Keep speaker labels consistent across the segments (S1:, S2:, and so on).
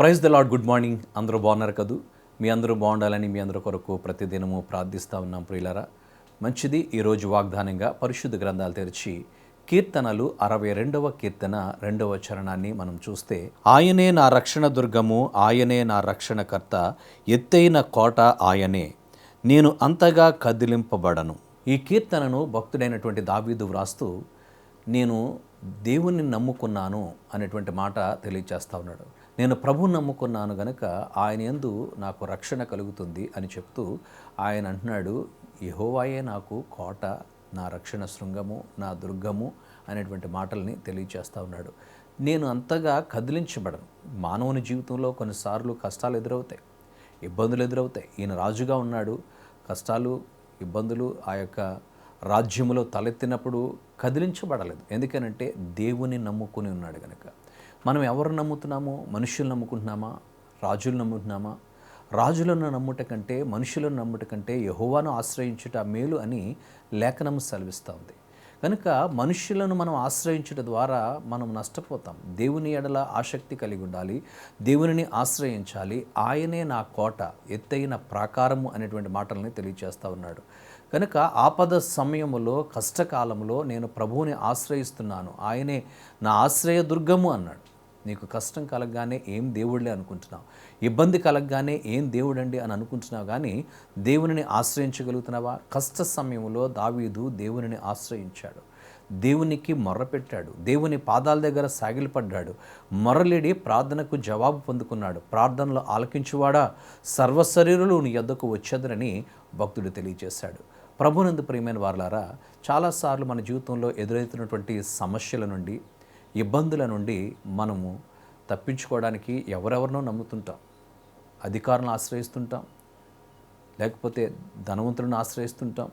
S1: Praise the Lord good morning. అందరూ బాగున్నారు కదూ? మీ అందరూ బాగుండాలని మీ అందరి కొరకు ప్రతిదినము ప్రార్థిస్తూ ఉన్నాం ప్రియులరా. మంచిది ఈరోజు వాగ్దానంగా పరిశుద్ధ గ్రంథాలు తెరిచి కీర్తనలు అరవై రెండవ కీర్తన రెండవ చరణాన్ని మనం చూస్తే ఆయనే నా రక్షణ దుర్గము ఆయనే నా రక్షణకర్త ఎత్తైన కోట ఆయనే నేను అంతగా కదిలింపబడను. ఈ కీర్తనను భక్తుడైనటువంటి దావీదు వ్రాస్తూ నేను దేవుణ్ణి నమ్ముకున్నాను అనేటువంటి మాట తెలియచేస్తా ఉన్నాడు. నేను ప్రభువు నమ్ముకున్నాను గనుక ఆయన యందు నాకు రక్షణ కలుగుతుంది అని చెప్తూ ఆయన అంటున్నాడు యహోవాయే నాకు కోట నా రక్షణ శృంగము నా దుర్గము అనేటువంటి మాటల్ని తెలియచేస్తూ ఉన్నాడు. నేను అంతగా కదిలించబడను. మానవుని జీవితంలో కొన్నిసార్లు కష్టాలు ఎదురవుతాయి ఇబ్బందులు ఎదురవుతాయి. ఈయన రాజుగా ఉన్నాడు. కష్టాలు ఇబ్బందులు ఆ యొక్క రాజ్యములో తలెత్తినప్పుడు కదిలించబడలేదు. ఎందుకనంటే దేవుని నమ్ముకుని ఉన్నాడు కనుక మనం ఎవరు నమ్ముతున్నామో? మనుషులు నమ్ముకుంటున్నామా? రాజులు నమ్ముతున్నామా రాజులను నమ్ముట కంటే మనుషులను నమ్ముట కంటే యహోవాను ఆశ్రయించుట మేలు అని లేఖనం సెలవిస్తూ ఉంది. కనుక మనుషులను మనం ఆశ్రయించడం ద్వారా మనం నష్టపోతాం. దేవుని ఎడల ఆసక్తి కలిగి ఉండాలి. దేవునిని ఆశ్రయించాలి. ఆయనే నా కోట ఎత్తైన ప్రాకారము అనేటువంటి మాటల్ని తెలియజేస్తూ ఉన్నాడు. కనుక ఆపద సమయములో కష్టకాలంలో నేను ప్రభువుని ఆశ్రయిస్తున్నాను. ఆయనే నా ఆశ్రయ దుర్గము అన్నాడు. నీకు కష్టం కలగగానే ఏం దేవుళ్ళే అనుకుంటున్నావు? ఇబ్బంది కలగగానే ఏం దేవుడండి అని అనుకుంటున్నావు కానీ దేవునిని ఆశ్రయించగలుగుతున్నావా? కష్ట సమయంలో దావీదు దేవునిని ఆశ్రయించాడు. దేవునికి మొర్రపెట్టాడు. దేవుని పాదాల దగ్గర సాగిలపడ్డాడు. మొరలిడి ప్రార్థనకు జవాబు పొందుకున్నాడు. ప్రార్థనలో ఆలకించువాడా? సర్వశరీరులు నీ యొద్దకు వచ్చేదరని భక్తుడు తెలియజేశాడు. ప్రభునందు ప్రియమైన వారులారా చాలాసార్లు మన జీవితంలో ఎదురవుతున్నటువంటి సమస్యల నుండి ఇబ్బందుల నుండి మనము తప్పించుకోవడానికి ఎవరెవరినో నమ్ముతుంటాం. అధికారులను ఆశ్రయిస్తుంటాం. లేకపోతే ధనవంతులను ఆశ్రయిస్తుంటాం.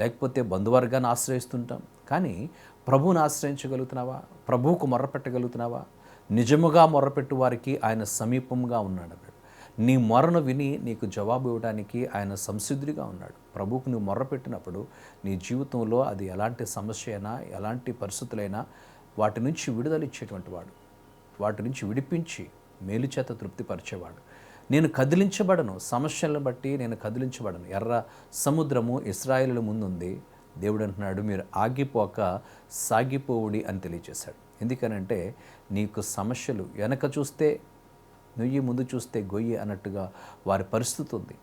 S1: లేకపోతే బంధువర్గాన్ని ఆశ్రయిస్తుంటాం. కానీ ప్రభువుని ఆశ్రయించగలుగుతున్నావా? ప్రభువుకు మొర్రపెట్టగలుగుతున్నావా? నిజముగా మొర్రపెట్టు వారికి ఆయన సమీపంగా ఉన్నాడు నీ మొరను విని నీకు జవాబు ఇవ్వడానికి ఆయన సంసిద్ధుడిగా ఉన్నాడు. ప్రభువుకు నువ్వు మొర్రపెట్టినప్పుడు నీ జీవితంలో అది ఎలాంటి సమస్య అయినా ఎలాంటి పరిస్థితులైనా వాటి నుంచి విడుదల ఇచ్చేటువంటి వాడు. వాటి నుంచి విడిపించి మేలు చేత తృప్తిపరిచేవాడు. నేను కదిలించబడను. సమస్యలను బట్టి నేను కదిలించబడను. ఎర్ర సముద్రము ఇస్రాయిల్ ముందుంది. దేవుడు అంటున్నాడు మీరు ఆగిపోక సాగిపోవుడి అని తెలియజేశాడు ఎందుకనంటే నీకు సమస్యలు వెనక చూస్తే నుయ్యి ముందు చూస్తే గొయ్యి అన్నట్టుగా వారి పరిస్థితి ఉంది.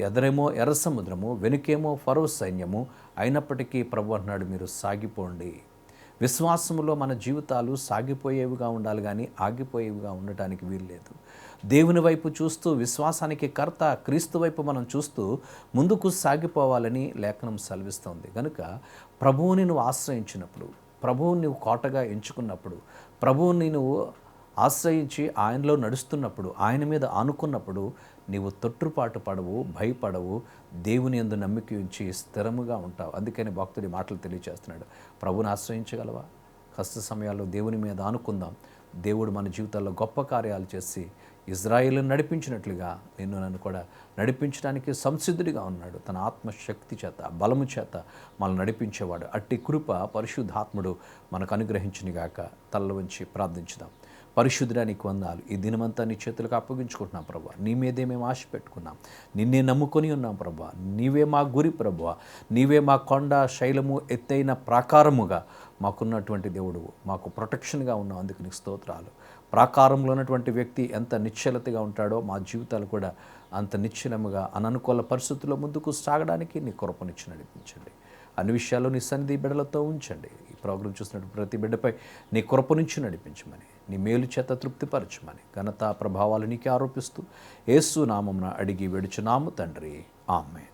S1: ఎదరేమో ఎర్ర సముద్రము వెనుకేమో ఫరో సైన్యము అయినప్పటికీ ప్రభు అన్నాడు మీరు సాగిపోండి. విశ్వాసములో మన జీవితాలు సాగిపోయేవిగా ఉండాలి కానీ ఆగిపోయేవిగా ఉండటానికి వీల్లేదు దేవుని వైపు చూస్తూ విశ్వాసానికి కర్త క్రీస్తు వైపు మనం చూస్తూ ముందుకు సాగిపోవాలని లేఖనం సెలవిస్తోంది. కనుక ప్రభువుని నువ్వు ఆశ్రయించినప్పుడు ప్రభువుని నువ్వు కోటగా ఎంచుకున్నప్పుడు ప్రభువుని నువ్వు ఆశ్రయించి ఆయనలో నడుస్తున్నప్పుడు ఆయన మీద ఆనుకున్నప్పుడు నీవు తొట్టుపాటు పడవు భయపడవు దేవుని ఎందు నమ్మిక ఉంచి స్థిరముగా ఉంటావు. అందుకని భక్తుడి మాటలు తెలియజేస్తున్నాడు ప్రభుని ఆశ్రయించగలవా? కష్ట సమయాల్లో దేవుని మీద ఆనుకుందాం. దేవుడు మన జీవితాల్లో గొప్ప కార్యాలు చేసి ఇజ్రాయిల్ని నడిపించినట్లుగా నిన్ను నన్ను కూడా నడిపించడానికి సంసిద్ధుడిగా ఉన్నాడు. తన ఆత్మశక్తి చేత బలము చేత మనల్ని నడిపించేవాడు. అట్టి కృప పరిశుద్ధాత్ముడు మనకు అనుగ్రహించినగాక. తల్ల వంచి ప్రార్థించుదాం. పరిశుద్ధుడా నీకు వందాలు. ఈ దినమంతా నీ చేతులకు అప్పగించుకుంటున్నాం ప్రభా. నీ మీదే మేము ఆశ పెట్టుకున్నాం. నిన్నే నమ్ముకొని ఉన్నాం ప్రభా. నీవే మా గురి ప్రభా. నీవే మా కొండ శైలము ఎత్తైన ప్రాకారముగా మాకున్నటువంటి దేవుడు. మాకు ప్రొటెక్షన్గా ఉన్నావు. అందుకు నీకు స్తోత్రాలు. ప్రాకారంలో ఉన్నటువంటి వ్యక్తి ఎంత నిశ్చలతగా ఉంటాడో మా జీవితాలు కూడా అంత నిశ్చలముగా అననుకూల పరిస్థితుల్లో ముందుకు సాగడానికి నీ కృపనిచ్చి నడిపించండి. అన్ని విషయాల్లో నీ సన్నిధి బిడ్డలతో ఉంచండి. ఈ ప్రోగ్రాం చూసినట్టు ప్రతి బిడ్డపై నీ కృప నుంచి నడిపించమని. నీ మేలు చేత తృప్తిపరచమని ఘనత ప్రభావాలు నీకే ఆరోపిస్తూ యేసు అడిగి వెడుచున్నాము తండ్రి. ఆమె